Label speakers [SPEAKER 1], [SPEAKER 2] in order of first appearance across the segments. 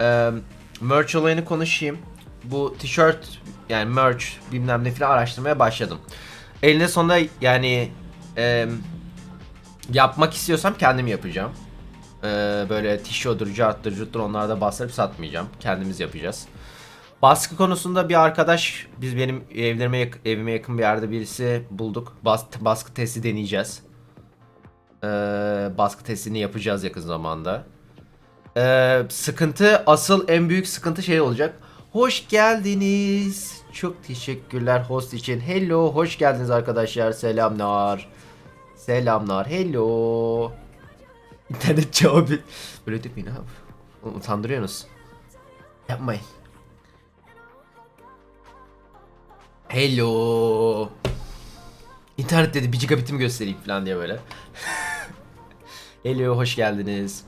[SPEAKER 1] Ee, merch olayını konuşayım. Bu tişört yani merch bilmem ne falan araştırmaya başladım. Eline sonunda yani e, yapmak istiyorsam kendim yapacağım. Ee, böyle tişörtür, carttır, cuttur onlarda bastırıp satmayacağım. Kendimiz yapacağız. Baskı konusunda bir arkadaş, biz benim evlerime evime yakın bir yerde birisi bulduk. Bas, baskı testi deneyeceğiz. Ee, baskı testini yapacağız yakın zamanda. Ee, sıkıntı, asıl en büyük sıkıntı şey olacak. Hoş geldiniz. Çok teşekkürler host için. Hello, hoş geldiniz arkadaşlar. Selamlar. Selamlar. Hello. İnternet cevabı. Böyle demeyin abi. Utandırıyorsunuz. Yapmayın. Hello. İnternet dedi bir gigabitimi göstereyim falan diye böyle. Hello hoş geldiniz.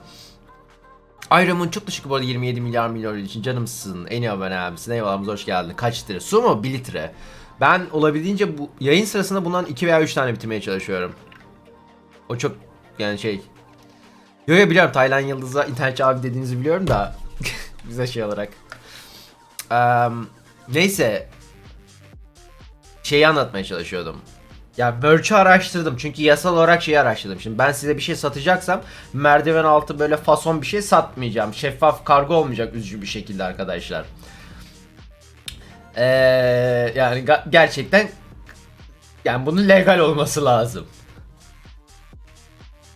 [SPEAKER 1] Ayramın çok teşekkür bu arada 27 milyar milyon için canımsın. En iyi abone abisin. Eyvallahımız hoş geldin. Kaç litre? Su mu? 1 litre. Ben olabildiğince bu yayın sırasında bundan 2 veya 3 tane bitirmeye çalışıyorum. O çok yani şey. Yo yo biliyorum Taylan Yıldız'a internetçi abi dediğinizi biliyorum da. Bize şey olarak. Eee, neyse. Şeyi anlatmaya çalışıyordum. Ya merch'ü araştırdım çünkü yasal olarak şeyi araştırdım. Şimdi ben size bir şey satacaksam merdiven altı böyle fason bir şey satmayacağım. Şeffaf kargo olmayacak üzücü bir şekilde arkadaşlar. Ee, yani gerçekten yani bunun legal olması lazım.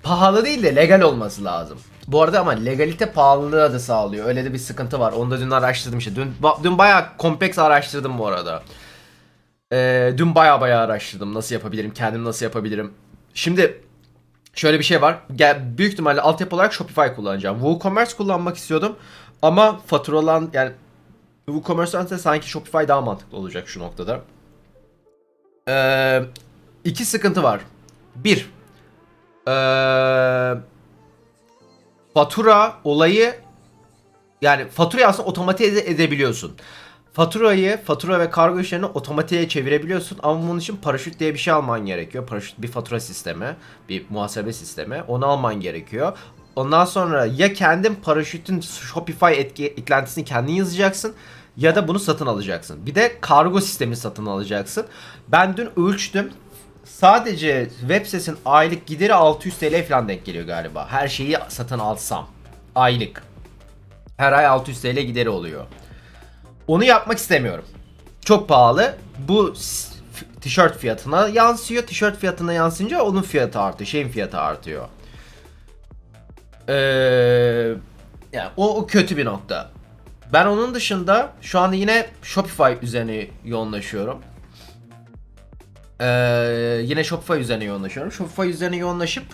[SPEAKER 1] Pahalı değil de legal olması lazım. Bu arada ama legalite pahalılığı da sağlıyor. Öyle de bir sıkıntı var. Onu da dün araştırdım işte. Dün, dün bayağı kompleks araştırdım bu arada. Ee, dün baya baya araştırdım nasıl yapabilirim, kendim nasıl yapabilirim. Şimdi şöyle bir şey var. Gel, büyük ihtimalle altyapı olarak Shopify kullanacağım. WooCommerce kullanmak istiyordum ama faturalan yani WooCommerce'dan ise sanki Shopify daha mantıklı olacak şu noktada. Ee, iki sıkıntı var. Bir, ee, fatura olayı yani faturayı aslında otomatize ede- edebiliyorsun. Faturayı, fatura ve kargo işlerini otomatiğe çevirebiliyorsun ama bunun için paraşüt diye bir şey alman gerekiyor. Paraşüt bir fatura sistemi, bir muhasebe sistemi. Onu alman gerekiyor. Ondan sonra ya kendin paraşütün Shopify etki eklentisini kendin yazacaksın ya da bunu satın alacaksın. Bir de kargo sistemi satın alacaksın. Ben dün ölçtüm. Sadece web sitesinin aylık gideri 600 TL falan denk geliyor galiba. Her şeyi satın alsam. Aylık. Her ay 600 TL gideri oluyor. Onu yapmak istemiyorum. Çok pahalı. Bu tişört fiyatına yansıyor. Tişört fiyatına yansıyınca onun fiyatı artıyor. Şeyin fiyatı artıyor. Ee, yani o, o kötü bir nokta. Ben onun dışında şu anda yine Shopify üzerine yoğunlaşıyorum. Ee, yine Shopify üzerine yoğunlaşıyorum. Shopify üzerine yoğunlaşıp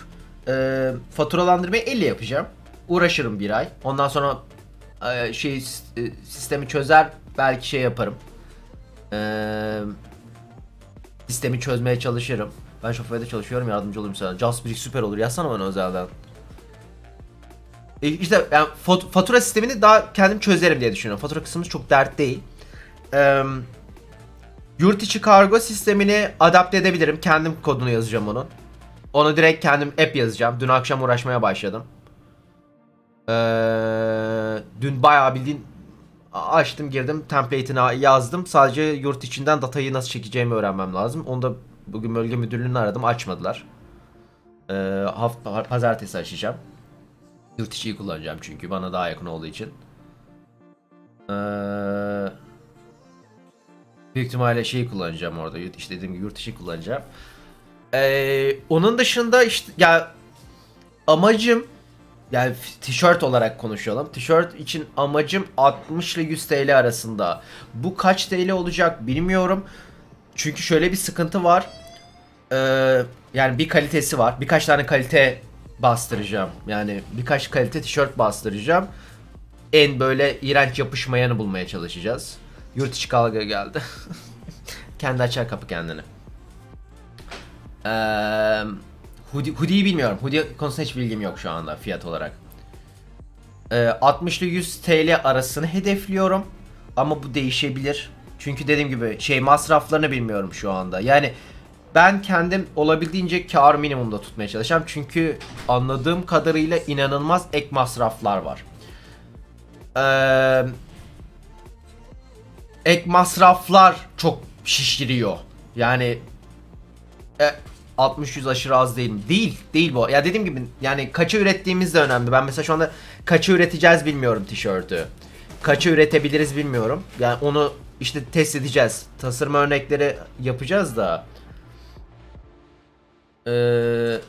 [SPEAKER 1] e, faturalandırmayı elle yapacağım. Uğraşırım bir ay. Ondan sonra e, şey e, sistemi çözer belki şey yaparım. Ee, sistemi çözmeye çalışırım. Ben Shopify'da çalışıyorum yardımcı olurum sana. Jasper süper olur. Yazsana bana özelden. E, işte yani fat- fatura sistemini daha kendim çözerim diye düşünüyorum. Fatura kısmı çok dert değil. Eee Yurt içi kargo sistemini adapte edebilirim. Kendim kodunu yazacağım onun. Onu direkt kendim app yazacağım. Dün akşam uğraşmaya başladım. Ee, dün bayağı bildiğin açtım girdim template'ini yazdım. Sadece yurt içinden datayı nasıl çekeceğimi öğrenmem lazım. Onu da bugün bölge müdürlüğünü aradım açmadılar. Ee, hafta pazartesi açacağım. Yurt içiyi kullanacağım çünkü bana daha yakın olduğu için. Eee Büyük ihtimalle şeyi kullanacağım orada. İşte dediğim gibi yurt dışı kullanacağım. Ee, onun dışında işte ya amacım yani tişört olarak konuşalım. Tişört için amacım 60 ile 100 TL arasında. Bu kaç TL olacak bilmiyorum. Çünkü şöyle bir sıkıntı var. Ee, yani bir kalitesi var. Birkaç tane kalite bastıracağım. Yani birkaç kalite tişört bastıracağım. En böyle iğrenç yapışmayanı bulmaya çalışacağız. Yurt içi kavga geldi. Kendi açar kapı kendini. Ee, hoodie, hoodie'yi bilmiyorum. Hoodie konusunda hiç bilgim yok şu anda fiyat olarak. Ee, 60 ile 100 TL arasını hedefliyorum. Ama bu değişebilir. Çünkü dediğim gibi şey masraflarını bilmiyorum şu anda. Yani ben kendim olabildiğince kar minimumda tutmaya çalışacağım. Çünkü anladığım kadarıyla inanılmaz ek masraflar var. Ee, ek masraflar çok şişiriyor. Yani e, 60-100 aşırı az değil mi? Değil. Değil bu. Ya dediğim gibi yani kaça ürettiğimiz de önemli. Ben mesela şu anda kaça üreteceğiz bilmiyorum tişörtü. Kaça üretebiliriz bilmiyorum. Yani onu işte test edeceğiz. Tasarım örnekleri yapacağız da. Ee,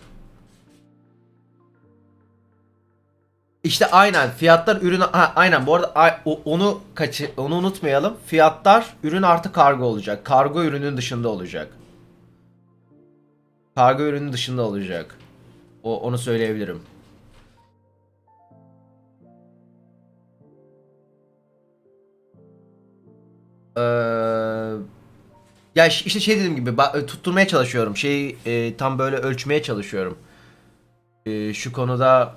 [SPEAKER 1] İşte aynen fiyatlar ürün ha, aynen bu arada onu kaçı onu unutmayalım. Fiyatlar ürün artı kargo olacak. Kargo ürünün dışında olacak. Kargo ürünün dışında olacak. O onu söyleyebilirim. Ee, ya işte şey dediğim gibi tutturmaya çalışıyorum. Şeyi e, tam böyle ölçmeye çalışıyorum. E, şu konuda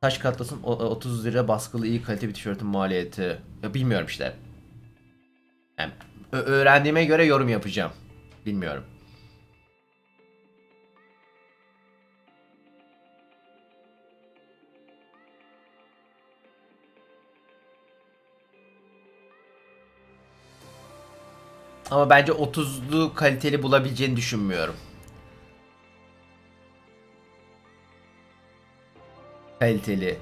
[SPEAKER 1] Taş katlasın o- 30 lira baskılı iyi kalite bir tişörtün maliyeti. Ya bilmiyorum işte. Yani öğrendiğime göre yorum yapacağım. Bilmiyorum. Ama bence 30'lu kaliteli bulabileceğini düşünmüyorum. Kaliteli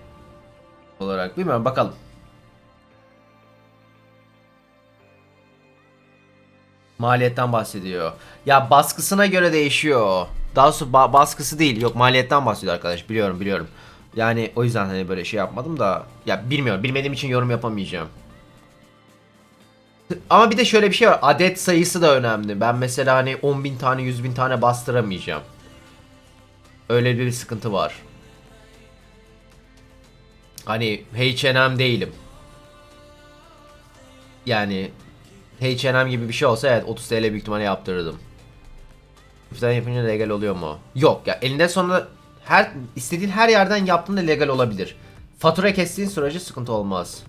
[SPEAKER 1] olarak. Bilmiyorum bakalım. Maliyetten bahsediyor. Ya baskısına göre değişiyor. Daha doğrusu ba- baskısı değil. Yok maliyetten bahsediyor arkadaş. Biliyorum biliyorum. Yani o yüzden hani böyle şey yapmadım da. Ya bilmiyorum. Bilmediğim için yorum yapamayacağım. Ama bir de şöyle bir şey var. Adet sayısı da önemli. Ben mesela hani 10.000 tane 100.000 tane bastıramayacağım. Öyle bir sıkıntı var. Hani H&M değilim. Yani H&M gibi bir şey olsa evet 30 TL büyük ihtimalle yaptırırdım. Üstten yapınca legal oluyor mu? Yok ya elinde sonunda her istediğin her yerden yaptığında legal olabilir. Fatura kestiğin sürece sıkıntı olmaz.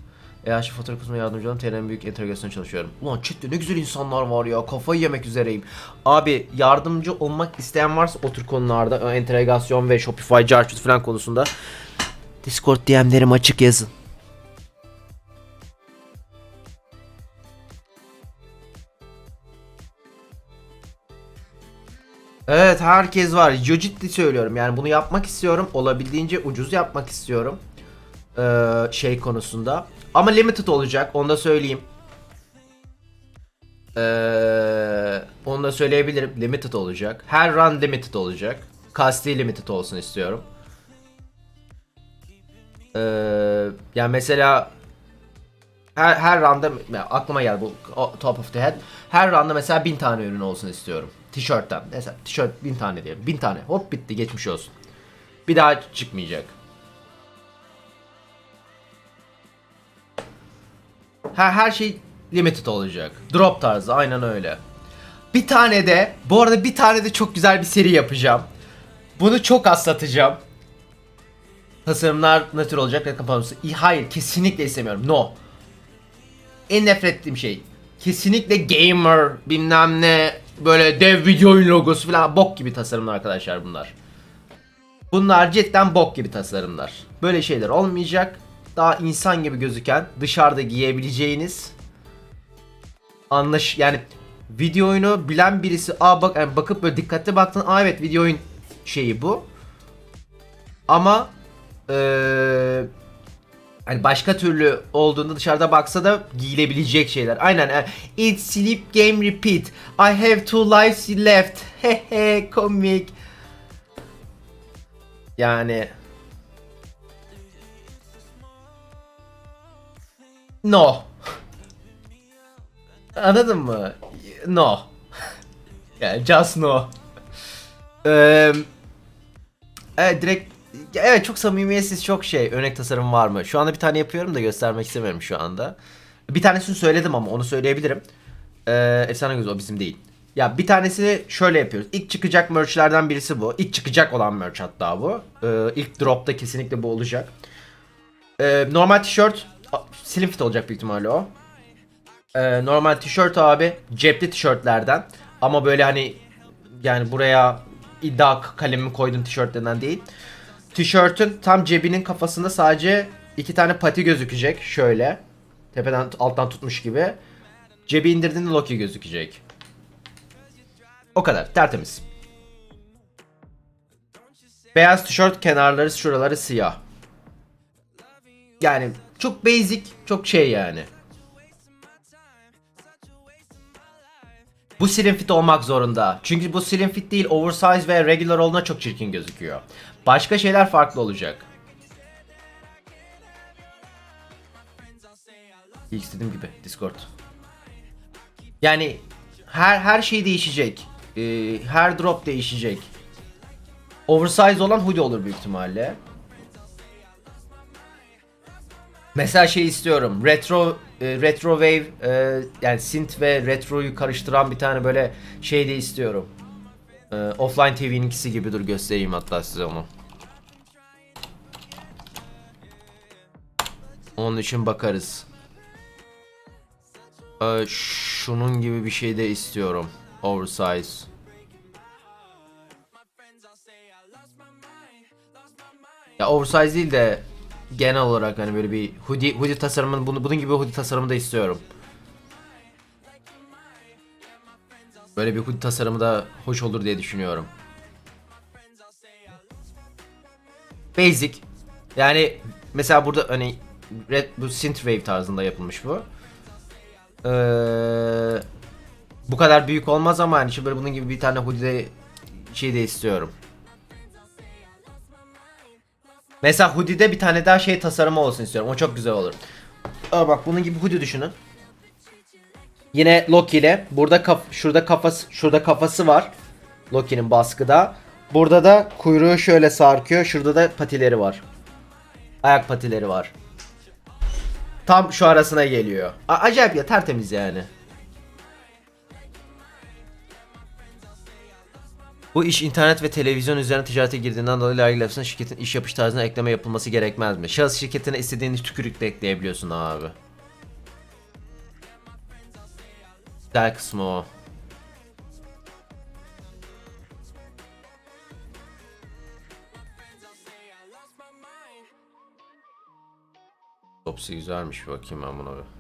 [SPEAKER 1] Şu fatura kısmına yardımcı olun TL'nin büyük entegrasyonu çalışıyorum. Ulan chatte ne güzel insanlar var ya kafayı yemek üzereyim. Abi yardımcı olmak isteyen varsa o tür konularda entegrasyon ve Shopify, Jarchut falan konusunda Discord DM'lerim açık yazın. Evet herkes var. Ciddi söylüyorum. Yani bunu yapmak istiyorum. Olabildiğince ucuz yapmak istiyorum. Ee, şey konusunda. Ama limited olacak. Onu da söyleyeyim. Ee, onu da söyleyebilirim. Limited olacak. Her run limited olacak. Kasti limited olsun istiyorum. Ee, yani mesela her her randa aklıma geldi bu top of the head. Her randa mesela bin tane ürün olsun istiyorum. Tişörtten. Mesela tişört bin tane diyelim. Bin tane. Hop bitti geçmiş olsun. Bir daha çıkmayacak. Her, her şey limited olacak. Drop tarzı aynen öyle. Bir tane de bu arada bir tane de çok güzel bir seri yapacağım. Bunu çok az satacağım. Tasarımlar ne tür olacak reklam panosu? Hayır kesinlikle istemiyorum. No. En nefret ettiğim şey. Kesinlikle gamer bilmem ne böyle dev video oyun logosu falan bok gibi tasarımlar arkadaşlar bunlar. Bunlar cidden bok gibi tasarımlar. Böyle şeyler olmayacak. Daha insan gibi gözüken dışarıda giyebileceğiniz anlaş yani video oyunu bilen birisi aa bak yani bakıp böyle dikkatli baktın aa evet video oyun şeyi bu. Ama eee hani başka türlü olduğunda dışarıda baksa da giyilebilecek şeyler. Aynen. Eat, sleep, game, repeat. I have two lives left. Hehe komik. Yani No. Anladın mı? No. yani just no. Eee Evet direkt evet çok samimiyetsiz çok şey örnek tasarım var mı? Şu anda bir tane yapıyorum da göstermek istemiyorum şu anda. Bir tanesini söyledim ama onu söyleyebilirim. Ee, efsane göz o bizim değil. Ya bir tanesi şöyle yapıyoruz. İlk çıkacak merchlerden birisi bu. İlk çıkacak olan merch hatta bu. Ee, ilk dropta kesinlikle bu olacak. Ee, normal tişört slim fit olacak büyük ihtimalle o. Ee, normal tişört abi cepli tişörtlerden ama böyle hani yani buraya iddia kalemi koydum tişörtlerinden değil. Tişörtün tam cebinin kafasında sadece iki tane pati gözükecek şöyle. Tepeden alttan tutmuş gibi. Cebi indirdiğinde Loki gözükecek. O kadar tertemiz. Beyaz tişört kenarları şuraları siyah. Yani çok basic, çok şey yani. Bu slim fit olmak zorunda. Çünkü bu slim fit değil, oversize ve regular olduğuna çok çirkin gözüküyor. Başka şeyler farklı olacak. İlk istediğim gibi Discord. Yani her her şey değişecek. Ee, her drop değişecek. Oversize olan hoodie olur büyük ihtimalle. Mesela şey istiyorum. Retro e, retro wave e, yani synth ve retroyu karıştıran bir tane böyle şey de istiyorum. E, offline TV'ninkisi gibi dur göstereyim hatta size onu. Onun için bakarız. E, şunun gibi bir şey de istiyorum. Oversize. Ya oversize değil de genel olarak hani böyle bir hoodie, hoodie tasarımını bunu, bunun gibi bir hoodie tasarımı da istiyorum. Böyle bir hoodie tasarımı da hoş olur diye düşünüyorum. Basic. Yani mesela burada hani red, bu synthwave tarzında yapılmış bu. Ee, bu kadar büyük olmaz ama hani şimdi böyle bunun gibi bir tane hoodie de şey de istiyorum. Mesela hoodie'de bir tane daha şey tasarımı olsun istiyorum. O çok güzel olur. Aa bak bunun gibi hoodie düşünün. Yine Loki ile burada kaf şurada kafası şurada kafası var. Loki'nin baskıda. Burada da kuyruğu şöyle sarkıyor. Şurada da patileri var. Ayak patileri var. Tam şu arasına geliyor. A- acayip ya tertemiz yani. Bu iş internet ve televizyon üzerine ticarete girdiğinden dolayı vergi lafısına şirketin iş yapış tarzına ekleme yapılması gerekmez mi? Şahıs şirketine istediğin tükürük de ekleyebiliyorsun abi. Güzel kısmı o. Topsi güzelmiş bakayım ben buna bir.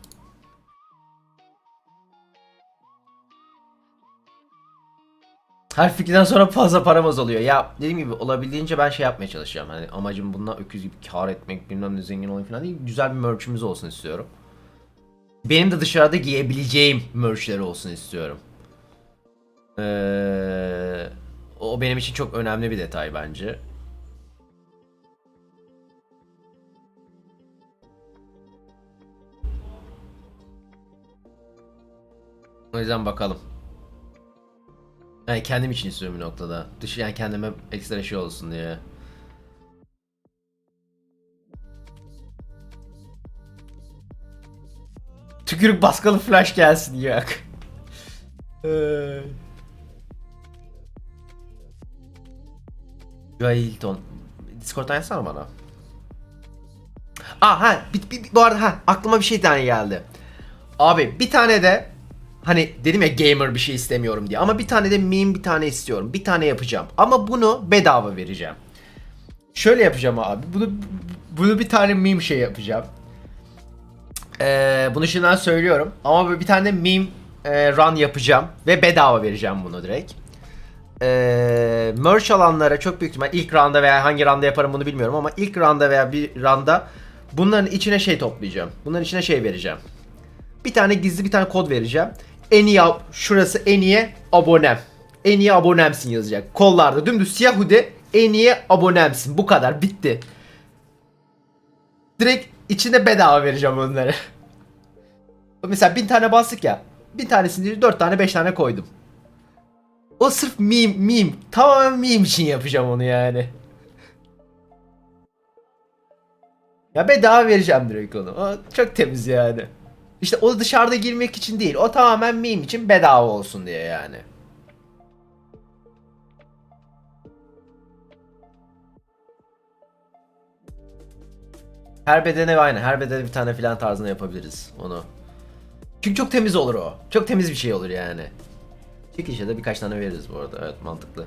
[SPEAKER 1] Her fikirden sonra fazla paramız oluyor. Ya dediğim gibi olabildiğince ben şey yapmaya çalışacağım. Hani amacım bundan öküz gibi kar etmek, bilmem ne zengin olayım falan değil. Güzel bir merch'imiz olsun istiyorum. Benim de dışarıda giyebileceğim merch'ler olsun istiyorum. Ee, o benim için çok önemli bir detay bence. O yüzden bakalım. Yani kendim için istiyorum bir noktada. Dışı yani kendime ekstra şey olsun diye. Tükürük baskılı flash gelsin yok. Ee. Joy Hilton. Discord'dan yazsana bana. Aa ha bir, bir- bu arada ha aklıma bir şey tane geldi. Abi bir tane de hani dedim ya gamer bir şey istemiyorum diye ama bir tane de meme bir tane istiyorum. Bir tane yapacağım. Ama bunu bedava vereceğim. Şöyle yapacağım abi. Bunu bunu bir tane meme şey yapacağım. Ee, bunu şimdiden söylüyorum. Ama bir tane meme e, run yapacağım ve bedava vereceğim bunu direkt. Ee, merch alanlara çok büyük ihtimal ilk rounda veya hangi rounda yaparım bunu bilmiyorum ama ilk rounda veya bir rounda bunların içine şey toplayacağım. Bunların içine şey vereceğim. Bir tane gizli bir tane kod vereceğim. En iyi şurası en iyi abonem. En iyi abonemsin yazacak. Kollarda dümdüz siyah hoodie en iyi abonemsin. Bu kadar bitti. Direkt içine bedava vereceğim onları. Mesela bin tane bastık ya. Bir tanesini dört tane beş tane koydum. O sırf meme meme. Tamamen meme için yapacağım onu yani. Ya bedava vereceğim direkt onu. O çok temiz yani. İşte o dışarıda girmek için değil. O tamamen meme için bedava olsun diye yani. Her bedene aynı. Her bedene bir tane filan tarzında yapabiliriz onu. Çünkü çok temiz olur o. Çok temiz bir şey olur yani. Çekilişe de birkaç tane veririz bu arada. Evet mantıklı.